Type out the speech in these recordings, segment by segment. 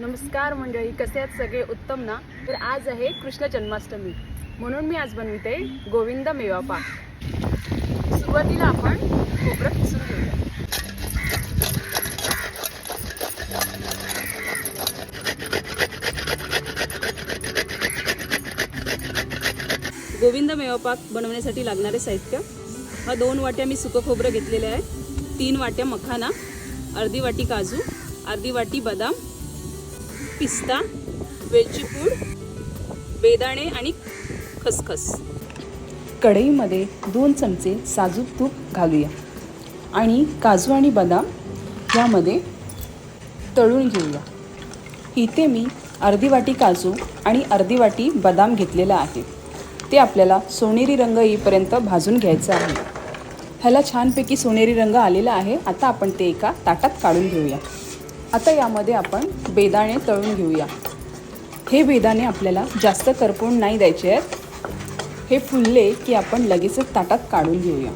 नमस्कार मंडळी कसे आहेत सगळे? उत्तम ना? तर आज आहे कृष्ण जन्माष्टमी. म्हणून मी आज बनविते गोविंद मेवा पाक सुरुवातीला आपण खोबरं किसून घेऊया. गोविंद मेवा पाक बनवण्यासाठी लागणारे साहित्य. हा दोन वाट्या मी सुकं खोबरं घेतलेलं आहे. तीन वाट्या मखाना अर्धी वाटी काजू अर्धी वाटी बदाम पिस्ता वेलची पूड बेदाणे आणि खसखस. कढईमध्ये दोन चमचे साजूक तूप घालूया. आणि काजू आणि बदाम यामध्ये तळून घेऊया. इथे मी अर्धी वाटी काजू आणि अर्धी वाटी बदाम घेतलेला आहे. ते आपल्याला सोनेरी रंग येईपर्यंत भाजून घ्यायचं आहे. ह्याला छानपैकी सोनेरी रंग आलेला आहे. आता आपण ते एका ताटात काढून घेऊया. आता यामध्ये आपण बेदाणे तळून घेऊया. हे बेदाणे आपल्याला जास्त करपून नाही द्यायचे आहेत. हे फुलले की आपण लगेचच ताटात काढून घेऊया.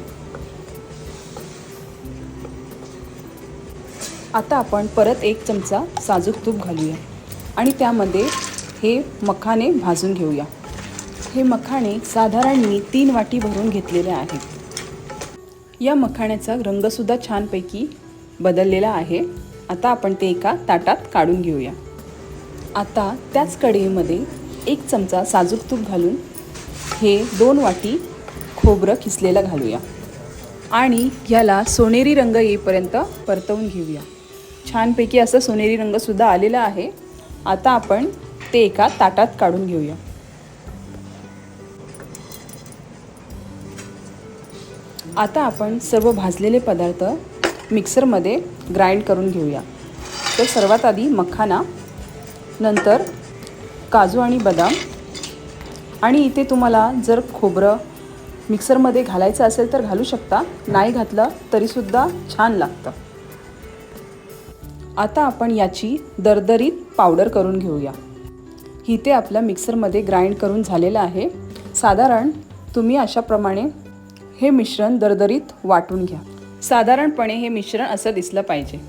आता आपण परत एक चमचा साजूक तूप घालूया आणि त्यामध्ये हे मखाने भाजून घेऊया. हे मखाणे साधारण मी तीन वाटी भरून घेतलेले आहेत. या मखाण्याचा रंगसुद्धा छानपैकी बदललेला आहे. आता आपण ते एका ताटात काढून घेऊया. आता त्याच कढईमध्ये एक चमचा साजूक तूप घालून हे दोन वाटी खोबरं किसलेलं घालूया. आणि ह्याला सोनेरी रंग येईपर्यंत परतवून घेऊया. छानपैकी असं सोनेरी रंगसुद्धा आलेला आहे. आता आपण ते एका ताटात काढून घेऊया. आता आपण सर्व भाजलेले पदार्थ मिक्सरमध्ये ग्राइंड करून घेऊया. तर सर्वात आधी मखाना नंतर काजू आणि बदाम आणि इथे तुम्हाला जर खोबरं मिक्सरमध्ये घालायचं असेल तर घालू शकता नाही घातलं तरीसुद्धा छान लागतं. आता आपण याची दरदरीत पावडर करून घेऊया. इथे आपलं मिक्सरमध्ये ग्राइंड करून झालेलं आहे. साधारण तुम्ही अशाप्रमाणे हे मिश्रण दरदरीत वाटून घ्या. साधारणपणे हे मिश्रण असं दिसलं पाहिजे.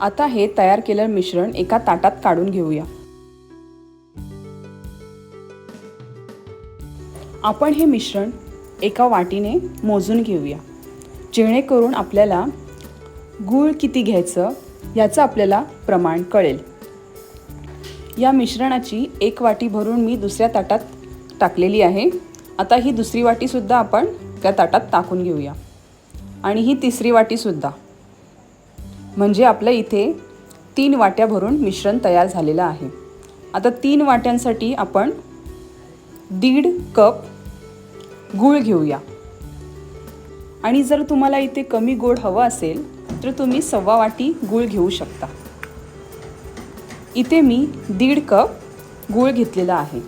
आता हे तयार केलेलं मिश्रण एका ताटात काढून घेऊया. आपण हे मिश्रण एका वाटीने मोजून घेऊया. जेणेकरून आपल्याला गूळ किती घ्यायचं याचं आपल्याला प्रमाण कळेल. या मिश्रणाची एक वाटी भरून मी दुसऱ्या ताटात टाकलेली आहे. आता ही दुसरी वाटीसुद्धा आपण त्या ताटात टाकून घेऊया. आणि ही तिसरी वाटीसुद्धा म्हणजे आपलं इथे तीन वाट्या भरून मिश्रण तयार झालेलं आहे. आता तीन वाट्यांसाठी आपण दीड कप गूळ घेऊया. आणि जर तुम्हाला इथे कमी गोड हवं असेल तर तुम्ही सव्वा वाटी गूळ घेऊ शकता. इथे मी दीड कप गूळ घेतलेला आहे.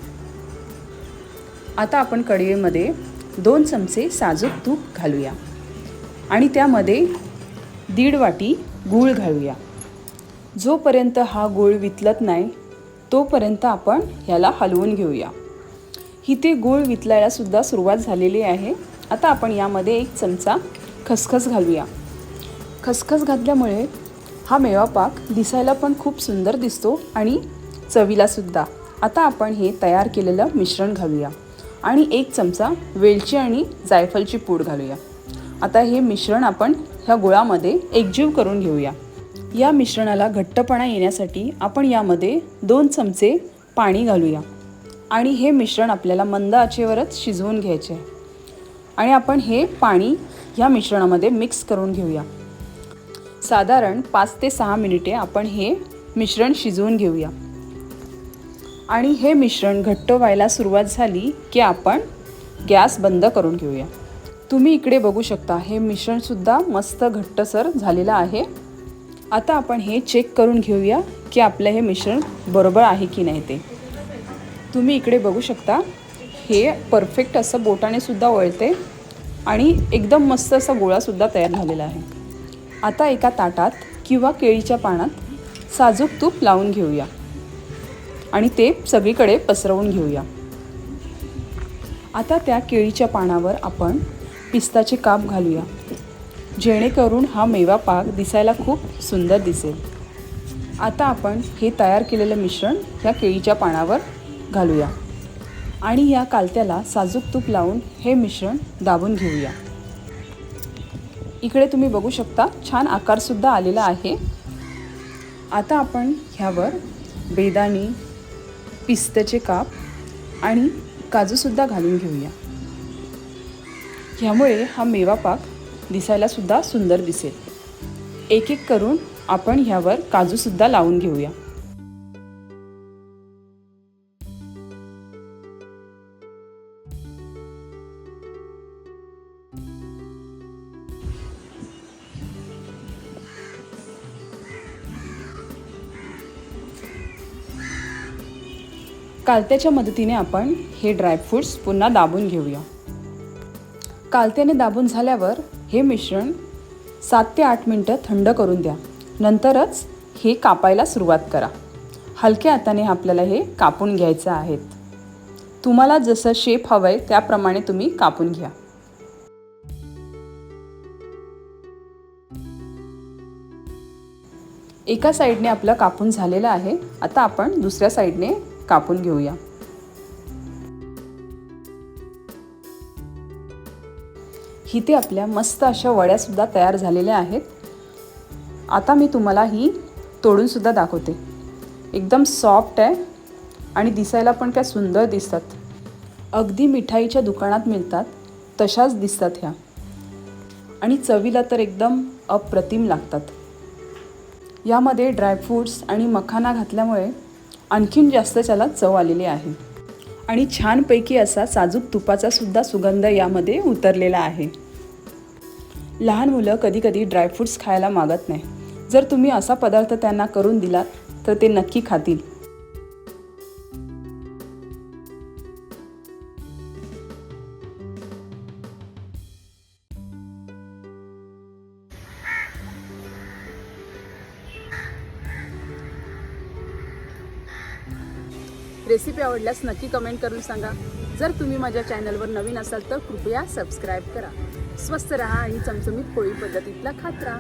आता आपण कडवेमध्ये दोन चमचे साजूक तूप घालूया. आणि त्यामध्ये दीड वाटी गूळ घालूया. जोपर्यंत हा गूळ वितलत नाही तोपर्यंत आपण ह्याला हलवून घेऊया. इथे गूळ वितलायलासुद्धा सुरुवात झालेली आहे. आता आपण यामध्ये एक चमचा खसखस घालूया. खसखस घातल्यामुळे हा मेवा पाक दिसायला पण खूप सुंदर दिसतो आणि चवीलासुद्धा आता आपण हे तयार केलेलं मिश्रण घालूया आणि एक चमचा वेलची आणि जायफळची पूड घालूया. आता हे मिश्रण आपण ह्या गुळामध्ये एकजीव करून घेऊया. या मिश्रणाला घट्टपणा येण्यासाठी आपण यामध्ये दोन चमचे पाणी घालूया. आणि हे मिश्रण आपल्याला मंद आचेवरच शिजवून घ्यायचे आहे. आणि आपण हे पाणी ह्या मिश्रणामध्ये मिक्स करून घेऊया. साधारण पाच ते सहा मिनिटे आपण हे मिश्रण शिजवून घेऊया. आणि हे मिश्रण घट्ट व्हायला सुरुवात झाली की आपण गॅस बंद करून घेऊया. तुम्ही इकडे बघू शकता हे मिश्रणसुद्धा मस्त घट्टसर झालेलं आहे. आता आपण हे चेक करून घेऊया की आपलं हे मिश्रण बरोबर आहे की नाही ते. तुम्ही इकडे बघू शकता हे परफेक्ट असं बोटाने सुद्धा वळते आणि एकदम मस्त असा गोळासुद्धा तयार झालेला आहे. आता एका ताटात किंवा केळीच्या पानात साजूक तूप लावून घेऊया आणि ते सगळीकडे पसरवून घेऊया. आता त्या केळीच्या पानावर आपण पिस्ताचे काप घालूया. जेणेकरून हा मेवा पाक दिसायला खूप सुंदर दिसेल. आता आपण हे तयार केलेलं मिश्रण या केळीच्या पानावर घालूया. आणि या कालत्याला साजूक तूप लावून हे मिश्रण दाबून घेऊया. इकडे तुम्ही बघू शकता छान आकारसुद्धा आलेला आहे. आता आपण ह्यावर बेदाणी पिस्त्याचे काप आणि काजूसुद्धा घालून घेऊया. ह्यामुळे हा मेवा पाक दिसायलासुद्धा सुंदर दिसेल. एक एक करून आपण ह्यावर काजूसुद्धा लावून घेऊया. कालत्याच्या मदतीने आपण हे ड्रायफ्रूट्स पुन्हा दाबून घेऊया. कालत्याने दाबून झाल्यावर हे मिश्रण सात ते आठ मिनटं थंड करून द्या. नंतरच हे कापायला सुरुवात करा. हलक्या हाताने आपल्याला हे कापून घ्यायचं आहेत. तुम्हाला जसं शेप हवं आहे त्याप्रमाणे तुम्ही कापून घ्या. एका साईडने आपलं कापून झालेलं आहे. आता आपण दुसऱ्या साईडने कापून घेऊया. इथे आपल्या मस्त अशा वड्यासुद्धा तयार झालेल्या आहेत. आता मी तुम्हाला ही तोडूनसुद्धा दाखवते. एकदम सॉफ्ट आहे आणि दिसायला पण त्या सुंदर दिसतात. अगदी मिठाईच्या दुकानात मिळतात तशाच दिसतात ह्या. आणि चवीला तर एकदम अप्रतिम लागतात. यामध्ये ड्रायफ्रूट्स आणि मखाना घातल्यामुळे आणखीन जास्त त्याला चव आलेली आहे. आणि छानपैकी असा साजूक तुपाचा सुद्धा सुगंध यामध्ये उतरलेला आहे. लहान मुलं कधी कधी ड्रायफ्रूट्स खायला मागत नाही. जर तुम्ही असा पदार्थ त्यांना करून दिलात तर ते नक्की खातील. रेसिपी आवडल्यास नक्की कमेंट करून सांगा. जर तुम्ही माझ्या चॅनलवर नवीन असाल तर कृपया सबस्क्राईब करा. स्वस्त रहा आणि चमचमीत पोळी पद्धतीतला खात राहा